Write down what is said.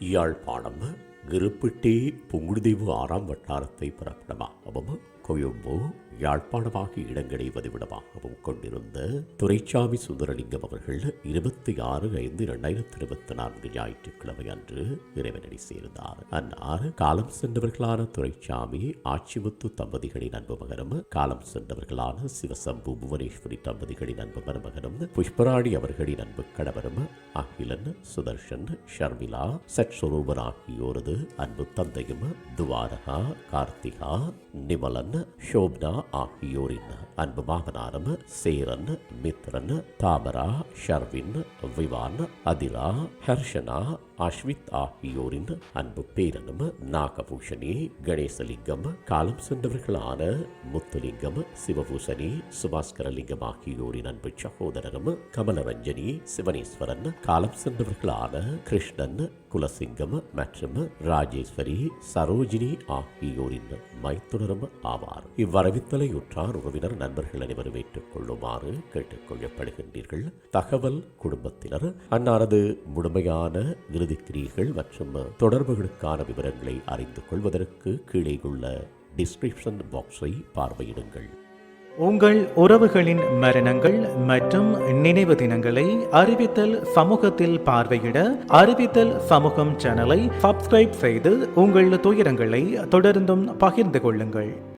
யாழ்ப்பாணம் கிருப்பிட்டி புங்குடுதீவு ஆறாம் வட்டாரத்தை பிறப்பிடமாகவும் கொழும்பு யாழ்ப்பாணமாக ஆகிய இடங்களை வதிவிடமாகவும் கொண்டிருந்த துரைச்சாமி சுந்தரலிங்கம் அவர்கள் இருபத்தி ஆறு ஐந்து இரண்டாயிரத்தி இருபத்தி நான்கு ஞாயிற்றுக்கிழமை அன்று இறைவனடி சேர்ந்தார். அன்னார் காலம் சென்றவர்களான துரைச்சாமி ஆட்சிமுத்து தம்பதிகளின் அன்பு மகனும் காலம் சென்றவர்களான சிவசம்பு புவனேஸ்வரி தம்பதிகளின் அன்பு மருமகனும் புஷ்பராணி அவர்களின் அன்பு கணவரும் அகிலன் சுதர்ஷன் ஷர்மிளா சட்ஸ்வரூபன் ஆகியோரது அன்பு தந்தையும் துவாரகா கார்த்திகா நிமலன் ஷோப்னா ஆகியோரின் அன்பு மாமனாரும் சேரன் மித்ரன் தாமரா ஷர்வின் விவான் அதிரா ஹர்ஷனா அஸ்வித் ஆகியோரின் அன்பு பேரனும் நாகபூஷணி கணேசலிங்கம் காலம் சென்றவர்களான முத்துலிங்கம் சிவபூசணி சுபாஸ்கரலிங்கம் ஆகியோரின் அன்பு சகோதரரும் கமலரஞ்சனி சிவனேஸ்வரன் காலம் சென்றவர்களான கிருஷ்ணன் குலசிங்கம் மற்றும் ராஜேஸ்வரி சரோஜினி ஆகியோரின் மைத்துனரும் ஆவார். இவ்வரவித்தலை உற்றார் உறவினர் நண்பர்கள் அனைவரும் ஏற்றுக் கொள்ளுமாறு தகவல் குடும்பத்தினர் அன்னாரது முழுமையான இறுதிக்கிரியைகள் மற்றும் தொடர்புகளுக்கான விவரங்களை அறிந்து கொள்வதற்கு கீழே உள்ள டிஸ்கிரிப்ஷன் பாக்ஸை பார்வையிடுங்கள். உங்கள் உறவுகளின் மரணங்கள் மற்றும் நினைவு தினங்களை அறிவித்தல் சமூகத்தில் பார்வையிட அறிவித்தல் சமூகம் சேனலை சப்ஸ்கிரைப் செய்து உங்கள் துயரங்களை தொடர்ந்தும் பகிர்ந்து கொள்ளுங்கள்.